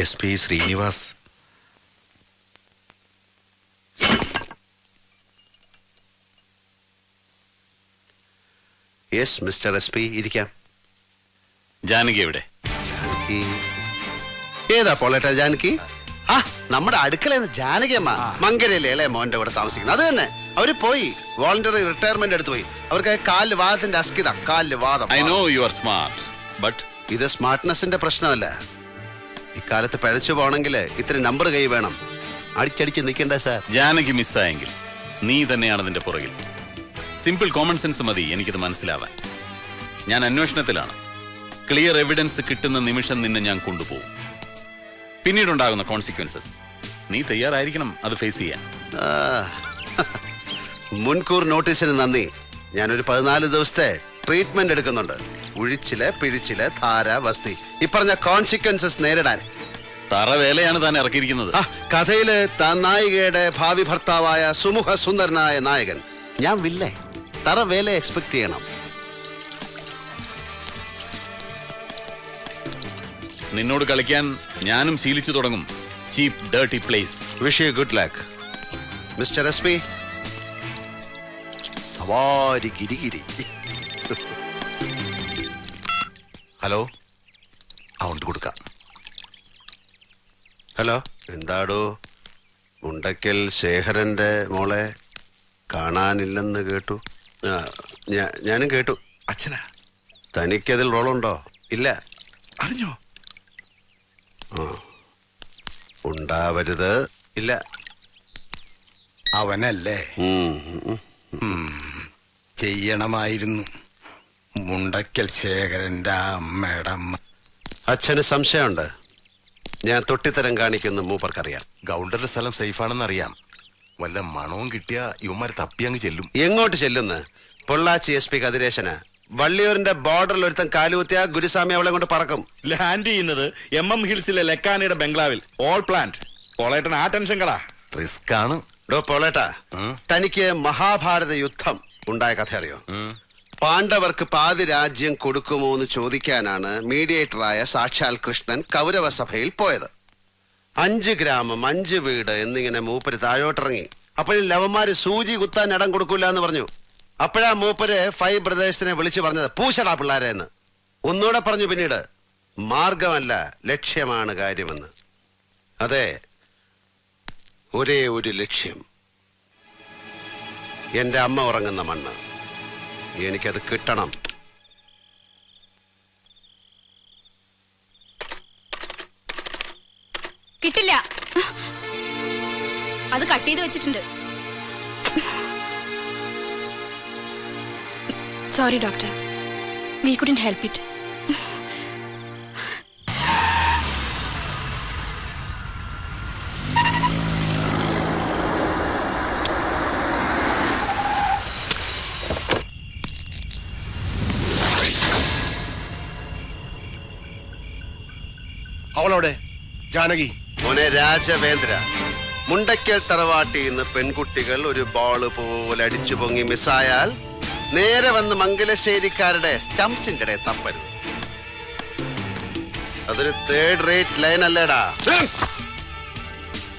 S P Srinivas yes mister S P ഇരിക്കാം. ജാനകി എവിടെ? ജാനകി. ഏതാ പോളേട്ടാ ജാനകി? ആ നമ്മുടെ അടുക്കളയിൽ ജാനകി അമ്മ മങ്കരയിലെ അല്ലേ മോന്റെ കൂടെ താമസിക്കുന്നത് അത് തന്നെ. അവർ പോയി. വോളണ്ടറി റിട്ടയർമെന്റ് എടുത്തു പോയി. അവർക്ക് കാൽ വാദത്തിന്റെ അസ്കിത കാൽ വാദം. I know you are smart but ഇത് സ്മാർട്ട്നെസിന്റെ പ്രശ്നമല്ല. ഇക്കാലത്ത് പഴച്ചു പോണെങ്കിൽ ഇത്ര നമ്പർ കൈ വേണം. അടിച്ചടിച്ച് നിൽക്കണ്ട സാർ. ജാനകി മിസ്സായെങ്കിൽ നീ തന്നെയാണ് അതിന്റെ പുറകിൽ. സിമ്പിൾ കോമൺ സെൻസ് മതി എനിക്കിത് മനസ്സിലാവാൻ. ഞാൻ അന്വേഷണത്തിലാണ്. ക്ലിയർ എവിഡൻസ് കിട്ടുന്ന നിമിഷം നിന്നെ ഞാൻ കൊണ്ടുപോകും. പിന്നീടുണ്ടാകുന്ന കോൺസിക്വൻസസ് നീ തയ്യാറായിരിക്കണം അത് ഫേസ് ചെയ്യാൻ. മുൻകൂർ നോട്ടീസിന് നന്ദി. ഞാനൊരു പതിനാല് ദിവസത്തെ ട്രീറ്റ്മെന്റ് എടുക്കുന്നുണ്ട്. ഉഴിച്ചിൽ പിഴിച്ചിൽ ധാര വസ്തി. ഈ പറഞ്ഞ കോൺസിക്വൻസസ് നേരിടാൻ. തറ വേലയാണ് താൻ ഇറക്കിയിരിക്കുന്നത്. ആ കഥയിൽ താൻ നായികയുടെ ഭാവി ഭർത്താവായ സുമുഖ സുന്ദരനായ നായകൻ. ഞാൻ വില്ലേ? തറ വേല എക്സ്പെക്ട് ചെയ്യണം. നിന്നോട് കളിക്കാൻ ഞാനും ശീലിച്ചു തുടങ്ങും. Cheap dirty plays wish you good luck mister S P സവാരി ഗിരിഗിരി. ഹലോ. അവണ്ട് കൊടുക്ക. ഹലോ. എന്താടോ? ഉണ്ടക്കൽ ശേഖരന്റെ മോളെ കാണാനില്ലെന്ന് കേട്ടു. ആ, ഞാനും കേട്ടു. അച്ഛനാ? തനിക്കതിൽ റോളുണ്ടോ? ഇല്ല. അറിഞ്ഞോ? ഉണ്ടാവരുത്. ഇല്ല. അവനല്ലേ. ചെയ്യണമായിരുന്നു. മുണ്ടക്കൽ ശേഖരന്റെ അമ്മയുടെ അമ്മ. അച്ഛന് സംശയമുണ്ട്. ഞാൻ തൊട്ടിത്തരം കാണിക്കുന്ന മൂപ്പർക്കറിയാം. ഗൗണ്ടറുടെ സ്ഥലം സേഫാണെന്ന് അറിയാം വല്ല മണവും കിട്ടിയ ഇവന്മാർ തപ്പി അങ്ങ് ചെല്ലും. എങ്ങോട്ട് ചെല്ലുന്ന്? Pollachi S P കതിരേശന്. വള്ളിയൂരിന്റെ ബോർഡറിൽ ഒരുത്തൻ കാലുകുത്തിയ ഗുരുസ്വാമി അവളെ കൊണ്ട് പറക്കും. ലാൻഡ് ചെയ്യുന്നത് എം എം ഹിൽസിലെ ലക്കാനയുടെ ബംഗ്ലാവിൽ. ഓൾ പ്ലാന്റ് പൊളേട്ടൻ ആ ടെൻഷൻ കളാ. റിസ്ക് ആണ് ഡോ പൊളേട്ട തനിക്ക് മഹാഭാരത യുദ്ധം ഉണ്ടായ കഥ അറിയോ. പാണ്ഡവർക്ക് പാതി രാജ്യം കൊടുക്കുമോ എന്ന് ചോദിക്കാനാണ് മീഡിയേറ്ററായ സാക്ഷാൽ കൃഷ്ണൻ കൗരവ സഭയിൽ പോയത്. അഞ്ച് ഗ്രാമം അഞ്ച് വീട് എന്നിങ്ങനെ മൂപ്പര് താഴോട്ടിറങ്ങി. അപ്പോഴും ലവന്മാര് സൂചി കുത്താൻ ഇടം കൊടുക്കൂല എന്ന് പറഞ്ഞു. അപ്പോഴാ മൂപ്പര് ഫൈവ് ബ്രദേഴ്സിനെ വിളിച്ചു പറഞ്ഞത് പൂശടാ പിള്ളാരെ എന്ന്. ഒന്നുകൂടെ പറഞ്ഞു പിന്നീട് മാർഗമല്ല ലക്ഷ്യമാണ് കാര്യമെന്ന്. അതെ ഒരേ ഒരു ലക്ഷ്യം. എന്റെ അമ്മ ഉറങ്ങുന്ന മണ്ണ്. എനിക്കത് കിട്ടണം. കിട്ടില്ല. അത് കട്ട് ചെയ്ത് വെച്ചിട്ടുണ്ട്. Sorry doctor we couldn't help it അവളവിടെ ജാനകി. മോനെ രാജവേന്ദ്ര മുണ്ടയ്ക്കൽ തറവാട്ടിൽ നിന്ന് പെൺകുട്ടികൾ ഒരു ബോൾ പോലെ അടിച്ചു പൊങ്ങി മിസ്സായാൽ നേരെ വന്ന് മംഗലശ്ശേരിക്കാരുടെ സ്റ്റംസിന്റെ ഇടയിൽ തപ്പരുത്. അതൊരു തേർഡ് റേറ്റ് ലൈൻ അല്ലേടാ.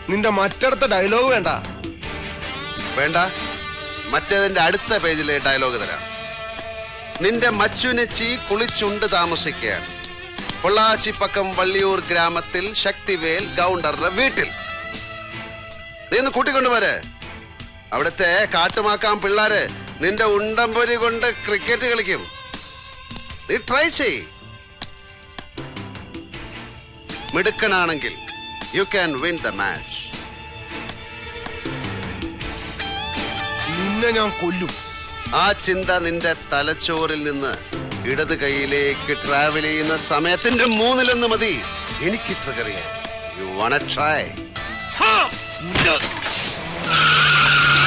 നിന്റെ മറ്റടുത്ത ഡയലോഗ് വേണ്ട. വേണ്ട. മറ്റേതിന്റെ അടുത്ത പേജിലെ ഡയലോഗ് തരാം. നിന്റെ മച്ചുനച്ചി കുളിച്ചുണ്ട് താമസിക്കുകയാണ്. പൊള്ളാച്ചി പക്കം വള്ളിയൂർ ഗ്രാമത്തിൽ ശക്തിവേൽ ഗൗണ്ടറുടെ വീട്ടിൽ. നീ ഒന്ന് കൂട്ടിക്കൊണ്ടുപോരെ അവിടുത്തെ കാട്ടുമാക്കാൻ പിള്ളാര് നിന്റെ ഉണ്ടംപൊരി കൊണ്ട് ക്രിക്കറ്റ് കളിക്കും. നീ ട്രൈ ചെയ് മിടുക്കനാണെങ്കിൽ you can win the match നിന്നെ ഞാൻ കൊല്ലും. ആ ചിന്ത നിന്റെ തലച്ചോറിൽ നിന്ന് ഇടത് കൈയിലേക്ക് ട്രാവൽ ചെയ്യുന്ന സമയത്തിന്റെ മൂന്നിലൊന്ന് മതി എനിക്ക് ട്രിഗർ ചെയ്യാൻ you wanna try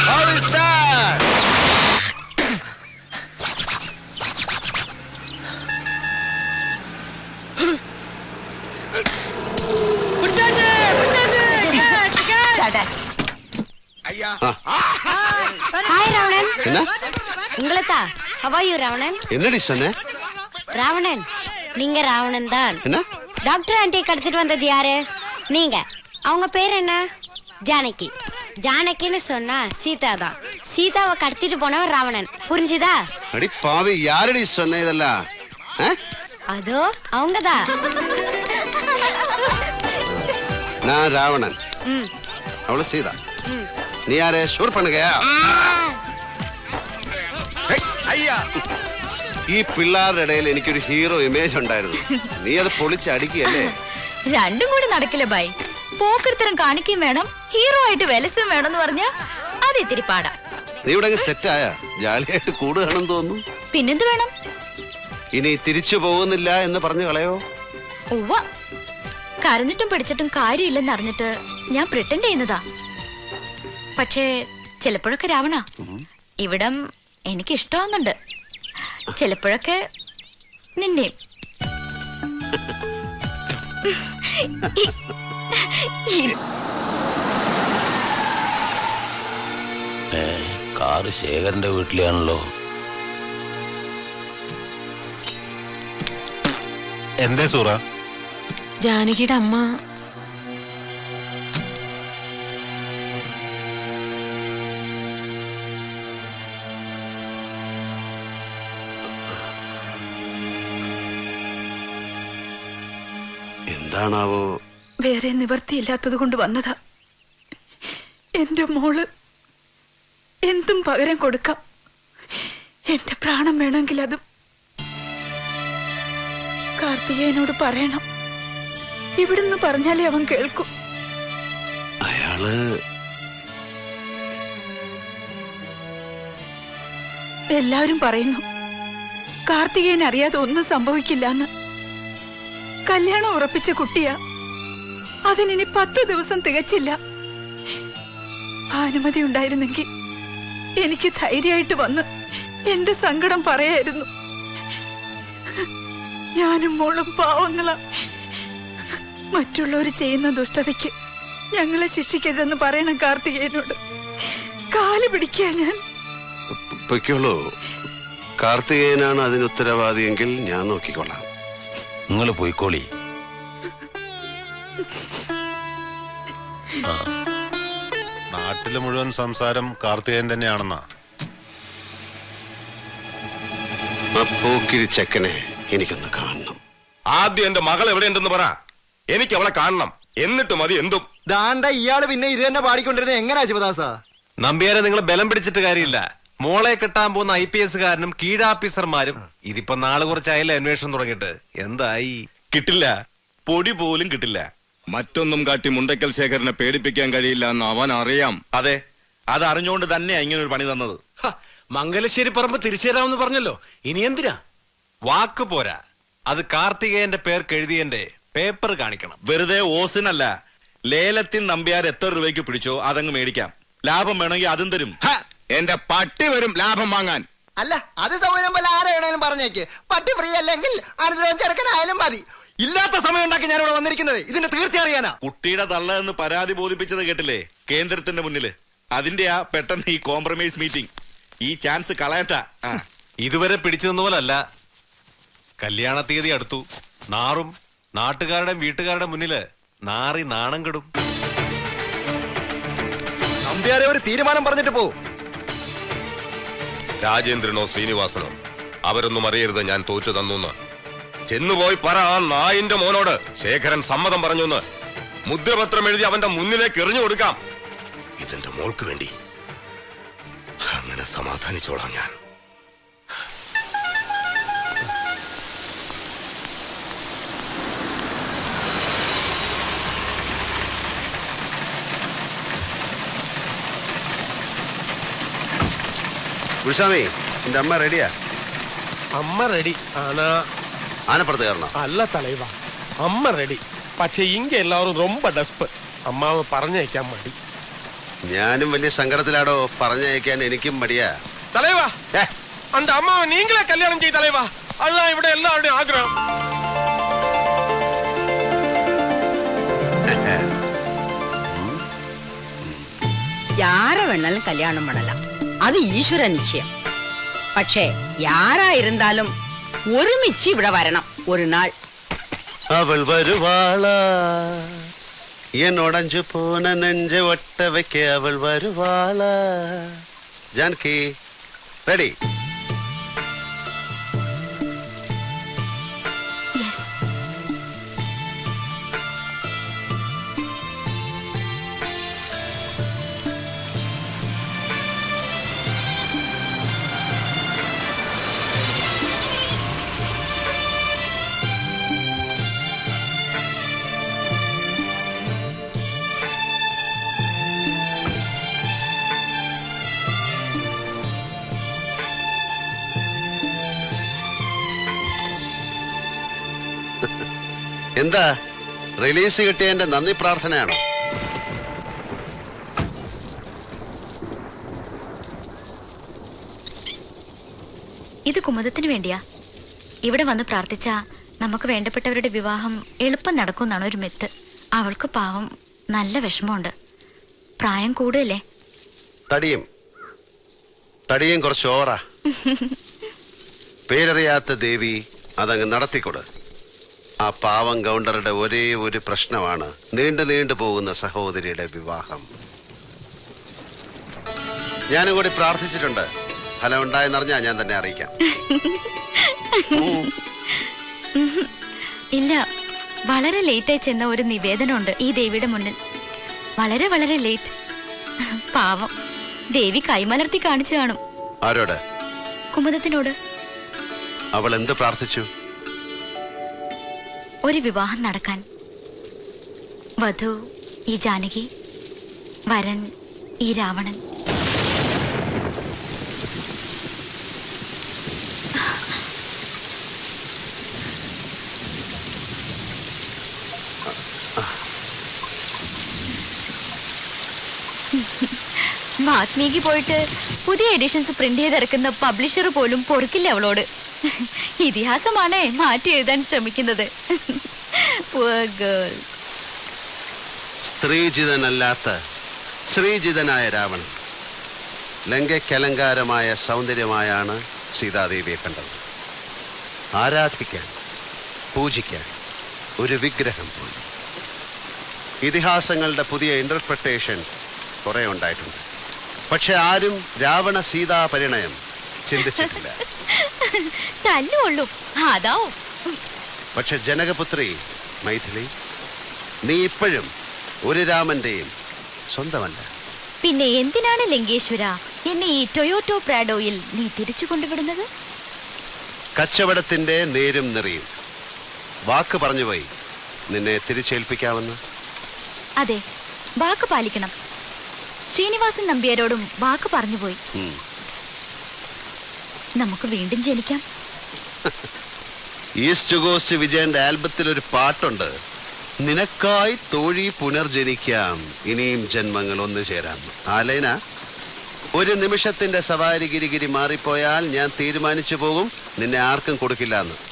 How is that? അയ്യാ ஹாய் ராவணன் என்ன உங்களைத்தா ஹவாயு ராவணன் என்னடி சொன்ன ராவணன். நீங்க ராவணன் தான். டாக்டர் ஆண்டி கடத்திட்டு வந்தது யாரு? நீங்க. அவங்க பேர் என்ன? ஜானகி. ஜானகின்னு சொன்னா சீதா தான். சீதாவை கடத்திட்டு போனவன் ராவணன். புரிஞ்சுதா? அடி பாவி யாரடி சொன்ன இதெல்லாம்? அதோ அவங்கதான் நான் ராவணன். அவ்வளவு சீதா. நீ யாரு? ஷூர் பண்ணுங்க. ஐயா. ഈ പിള്ളേരുടെ ഇടയിൽ എനിക്കൊരു ഹീറോ ഇമേജ് ഉണ്ടായിരുന്നു. നീ അത് പൊളിച്ചടിക്കല്ലേ രണ്ടും കൂടി നടക്കില്ല ബൈ? പോക്കൃത്തരം കാണിക്കുകയും വേണം ഹീറോ ആയിട്ട് വെലസും വേണം എന്ന് പറഞ്ഞ അത് ഇത്തിരി പാടാ. നീ ഇവിടെ സെറ്റ് ആയാ? ജാലിയായിട്ട് കൂടുകയാണെന്ന് തോന്നുന്നു. പിന്നെന്ത് വേണം? ഇനി തിരിച്ചു പോകുന്നില്ല എന്ന് പറഞ്ഞു കളയോ? ഉവ്വ. കരഞ്ഞിട്ടും പിടിച്ചിട്ടും കാര്യമില്ലെന്ന് അറിഞ്ഞിട്ട് ഞാൻ പ്രിട്ടൻഡ് ചെയ്യുന്നതാ. പക്ഷേ ചിലപ്പോഴൊക്കെ രാവണ. ഇവിടം എനിക്ക് ഇഷ്ടമാവുന്നുണ്ട് ചിലപ്പോഴൊക്കെ നിന്നെയും കാറ് ശേഖരന്റെ വീട്ടിലാണല്ലോ. എന്തേ സൂറ? ജാനകിയുടെ അമ്മ എന്താണാവോ വേറെ നിവർത്തിയില്ലാത്തത് കൊണ്ട് വന്നതാ. എന്റെ മോൾ എന്തും പകരം കൊടുക്കാം. എന്റെ പ്രാണം വേണമെങ്കിൽ അതും കാർത്തികേനോട് പറയണം. ഇവിടുന്ന് പറഞ്ഞാലേ അവൻ കേൾക്കും. അയാൾ എല്ലാവരും പറയുന്നു കാർത്തികേയൻ അറിയാതെ ഒന്നും സംഭവിക്കില്ലെന്ന്. കല്യാണം ഉറപ്പിച്ച കുട്ടിയാ. അതിനി പത്ത് ദിവസം തികച്ചില്ല. അനുമതി ഉണ്ടായിരുന്നെങ്കിൽ എനിക്ക് ധൈര്യമായിട്ട് വന്ന് എന്റെ സങ്കടം പറയായിരുന്നു. ഞാനും മോളും പാവങ്ങളാ. മറ്റുള്ളവർ ചെയ്യുന്ന ദുഷ്ടതയ്ക്ക് ഞങ്ങളെ ശിക്ഷിക്കരുതെന്ന് പറയണം കാർത്തികേയനോട്. കാൽ പിടിക്കുക ഞാൻ. പൊയ്ക്കോളൂ. കാർത്തികേയനാണ് അതിന് ഉത്തരവാദിയെങ്കിൽ ഞാൻ നോക്കിക്കൊള്ളാം നിങ്ങൾ പോയിക്കോളി. നാട്ടിലെ മുഴുവൻ സംസാരം കാർത്തികേയൻ തന്നെയാണെന്നാ. പോക്കിരി ചെക്കനെ എനിക്കൊന്ന് കാണണം. ആദ്യം എന്റെ മകൾ എവിടെയുണ്ടെന്ന് പറ. എനിക്ക് അവളെ കാണണം. എന്നിട്ട് മതി എന്തും. ദാണ്ട ഇയാൾ പിന്നെ ഇത് തന്നെ പാടിക്കൊണ്ടിരുന്നത് എങ്ങനെയാ ശിവദാസ? നമ്പിയാരെ നിങ്ങൾ ബലം പിടിച്ചിട്ട് കാര്യമില്ല. മോളെ കെട്ടാൻ പോകുന്ന ഐ പി എസുകാരനും കീഴാഫീസർമാരും ഇതിപ്പോ നാളെ കുറച്ചായാലും അന്വേഷണം തുടങ്ങിയിട്ട്? എന്തായി? കിട്ടില്ല. പൊടി പോലും കിട്ടില്ല. മറ്റൊന്നും കാട്ടി മുണ്ടക്കൽ ശേഖരനെ പേടിപ്പിക്കാൻ കഴിയില്ല എന്ന് അവൻ അറിയാം. അതെ. അത് അറിഞ്ഞുകൊണ്ട് തന്നെയാ ഇങ്ങനെ ഒരു പണി തന്നത്. മംഗലശ്ശേരി പറമ്പ് തിരിച്ചു തരാമെന്ന് പറഞ്ഞല്ലോ. ഇനി എന്തിനാ? വാക്ക് പോരാ. അത് കാർത്തികേയന്റെ പേർക്ക് എഴുതിയന്റെ പേപ്പർ കാണിക്കണം. വെറുതെ ഓസിനല്ല. ലേലത്തിൽ നമ്പ്യാർ എത്ര രൂപയ്ക്ക് പിടിച്ചോ അതങ്ങ് മേടിക്കാം. ലാഭം വേണമെങ്കിൽ അതും തരും. എന്റെ പട്ടി വരും ലാഭം വാങ്ങാൻ. അല്ല അത് സൗകര്യം പോലെ ആരെ വേണേലും പറഞ്ഞേക്ക്. പട്ടി ഫ്രീ അല്ലെങ്കിൽ അനുദ്രവം ചെറുക്കനായാലും മതി. ഇല്ലാത്ത സമയം ഉണ്ടാക്കി ഞാൻ ഇവിടെ വന്നിരിക്കുന്നത്. ഇതിന്റെ തീർച്ച അറിയാനാ. കുട്ടിയുടെ തള്ള എന്ന് പരാതി ബോധിപ്പിച്ചത് കേട്ടില്ലേ? കേന്ദ്രത്തിന്റെ മുന്നിൽ. അതിന്റെയാ പെട്ടെന്ന് ഈ കോംപ്രമൈസ് മീറ്റിംഗ് ഈ ചാൻസ് കളയട്ട. ഇതുവരെ പിടിച്ചു നിന്ന പോലല്ല. കല്യാണ തീയതി അടുത്തു. നാറും നാട്ടുകാരുടെയും വീട്ടുകാരുടെ മുന്നിൽ നാറി നാണം കെടും. നമ്പ്യാരെ ഒരു തീരുമാനം പറഞ്ഞിട്ട് പോ. രാജേന്ദ്രനോ ശ്രീനിവാസനോ? അവരൊന്നും അറിയരുത് ഞാൻ തോറ്റു തന്നു ചെന്നുപോയി പറ ആ നായിന്റെ മോനോട്. ശേഖരൻ സമ്മതം പറഞ്ഞു മുദ്രപത്രം എഴുതി അവന്റെ മുന്നിലേക്ക് എറിഞ്ഞു കൊടുക്കാം. ഇതെന്റെ മോൾക്ക് വേണ്ടി. അങ്ങനെ സമാധാനിച്ചോളാം ഞാൻ. കുൽസ്വാമി എന്റെ അമ്മ റെഡിയാ അമ്മ റെഡി ആന ആനപ്പുറത്ത് കയറണം? അല്ല തലൈവ. അമ്മ റെഡി പക്ഷെ ഇങ്ക എല്ലാവരും റൊമ്പ ഡസ്പ് അമ്മാവ് പറഞ്ഞയക്കാൻ മടി. ഞാനും വലിയ സങ്കടത്തിലാടോ പറഞ്ഞയക്കാൻ എനിക്കും മടിയാ. തലൈവ അന്റെ അമ്മാവ് നീങ്ങളെ കല്യാണം ചെയ്ത് തലൈവ. അതാ ഇവിടെ എല്ലാവരുടെയും ആഗ്രഹം. யார வேணாலும் കല്യാണം பண்ணலாம் அது ஈஸ்வர நிச்சயம் പക്ഷേ யாரா இருந்தாலும் ഒരുമിച്ച് ഇവിടെ വരണം ഒരു നാൾ അവൾ വരുവാള என் உடஞ்சு போன நெஞ்ச ஒட்ட வைக்க அவள் வருவாளா ஜானகி ரெடி എന്താ? റിലീസ് കിട്ടിയതിന്റെ നന്ദി പ്രാർത്ഥനയാണോ? ഇത് കുമുദത്തിന് വേണ്ടിയാ. ഇവിടെ വന്ന് പ്രാർത്ഥിച്ച നമുക്ക് വേണ്ടപ്പെട്ടവരുടെ വിവാഹം എളുപ്പം നടക്കുമെന്നാണ് ഒരു മെത്ത്. അവൾക്ക് പാവം നല്ല വിഷമമുണ്ട്. പ്രായം കൂടുതലേ? തടിയും. തടിയും കുറച്ച് ഓവറാ. പേരറിയാത്ത ദേവി അതങ്ങ് നടത്തിക്കൊട്. ആ പാവം ഗൗണ്ടറുടെ ഒരേ ഒരു പ്രശ്നമാണ് നീണ്ടു നീണ്ടു പോകുന്ന സഹോദരിയുടെ വിവാഹം. ഞാനും കൂടി പ്രാർത്ഥിച്ചിട്ടുണ്ട്. ഫലം ഉണ്ടായെന്നറിഞ്ഞാ ഞാൻ തന്നെ അറിയിക്കാം. ഇല്ല വളരെ ലേറ്റായി ചെന്ന ഒരു നിവേദനമുണ്ട് ഈ ദേവിയുടെ മുന്നിൽ. വളരെ വളരെ ലേറ്റ് പാവം. ദേവി കൈമലർത്തി കാണിച്ചു കാണും. ആരോട്? കുമുദത്തിനോട് അവൾ എന്ത് പ്രാർത്ഥിച്ചു? ഒരു വിവാഹം നടക്കാൻ വധു ഈ ജാനകി വരൻ ഈ രാവണൻ വാത്മീകി പോയിട്ട് പുതിയ എഡിഷൻസ് പ്രിന്റ് ചെയ്തിറക്കുന്ന പബ്ലിഷർ പോലും പൊറുക്കില്ല അവളോട് ഇതിഹാസമാണേ മാറ്റി എഴുതാൻ ശ്രമിക്കുന്നത്. സ്ത്രീജിതനല്ലാത്ത ശ്രീജിതനായ രാവണൻ. ലങ്കയ്ക്കലങ്കാരമായ സൗന്ദര്യമായാണ് സീതാദേവിയെ കണ്ടത്. ആരാധിക്കാൻ പൂജിക്കാൻ ഒരു വിഗ്രഹം പോലും. ഇതിഹാസങ്ങളുടെ പുതിയ ഇന്റർപ്രിട്ടേഷൻ കുറെ ഉണ്ടായിട്ടുണ്ട്. പക്ഷെ ആരും രാവണ സീതാ പരിണയം ചിന്തിച്ചിട്ടില്ല. തല്ലുള്ളൂ അതാവും. പക്ഷെ ജനകപുത്രി മൈഥിലി നീ ഇപ്പോഴും ഒരു രാമന്റെയും സ്വന്തമല്ല. പിന്നെ എന്തിനാണ് ലങ്കേശ്വര എന്നെ ഈ ടൊയോട്ടോ പ്രാഡോയിൽ നീ തിരിച്ചു കൊണ്ടുവിടുന്നത്? കച്ചവടത്തിന്റെ നേരും നിറയും. വാക്ക് പറഞ്ഞുപോയി നിന്നെ തിരിച്ചേൽപ്പിക്കാമെന്ന്. അതെ വാക്ക് പാലിക്കണം. ശ്രീനിവാസൻ നമ്പ്യാരോടും വാക്ക് പറഞ്ഞുപോയി. നമുക്ക് വീണ്ടും ജനിക്കാം. ഈസ്റ്റ് കോസ്റ്റ് വിജയന്റെ ആൽബത്തിൽ ഒരു പാട്ടുണ്ട്. നിനക്കായി തോഴി പുനർജനിക്കാം. ഇനിയും ജന്മങ്ങൾ ഒന്നു ചേരാം. ആലേന ഒരു നിമിഷത്തിന്റെ സവാരി ഗിരിഗിരി മാറിപ്പോയാൽ ഞാൻ തീരുമാനിച്ചു പോകും. നിന്നെ ആർക്കും കൊടുക്കില്ല എന്ന്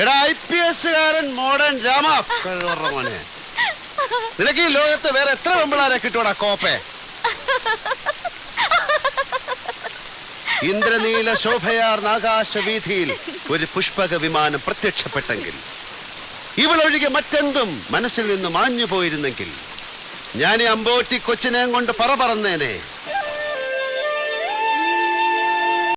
എടാ ഐ പി എസ്സുകാരൻ മോഡേൺ രാമ. മോനെ. നിനക്ക് ഈ ലോകത്ത് വേറെ എത്ര പെമ്പിളാരെ കിട്ടൂടാ കോപ്പേ? ഇന്ദ്രനീല ശോഭയാർന്ന ആകാശവീഥിയിൽ ഒരു പുഷ്പക വിമാനം പ്രത്യക്ഷപ്പെട്ടെങ്കിൽ ഇവളൊഴികെ മറ്റെന്തും മനസ്സിൽ നിന്ന് മാഞ്ഞു പോയിരുന്നെങ്കിൽ ഞാൻ ഈ അമ്പോട്ടി കൊച്ചിനെയും കൊണ്ട് പറ പറന്നേനെ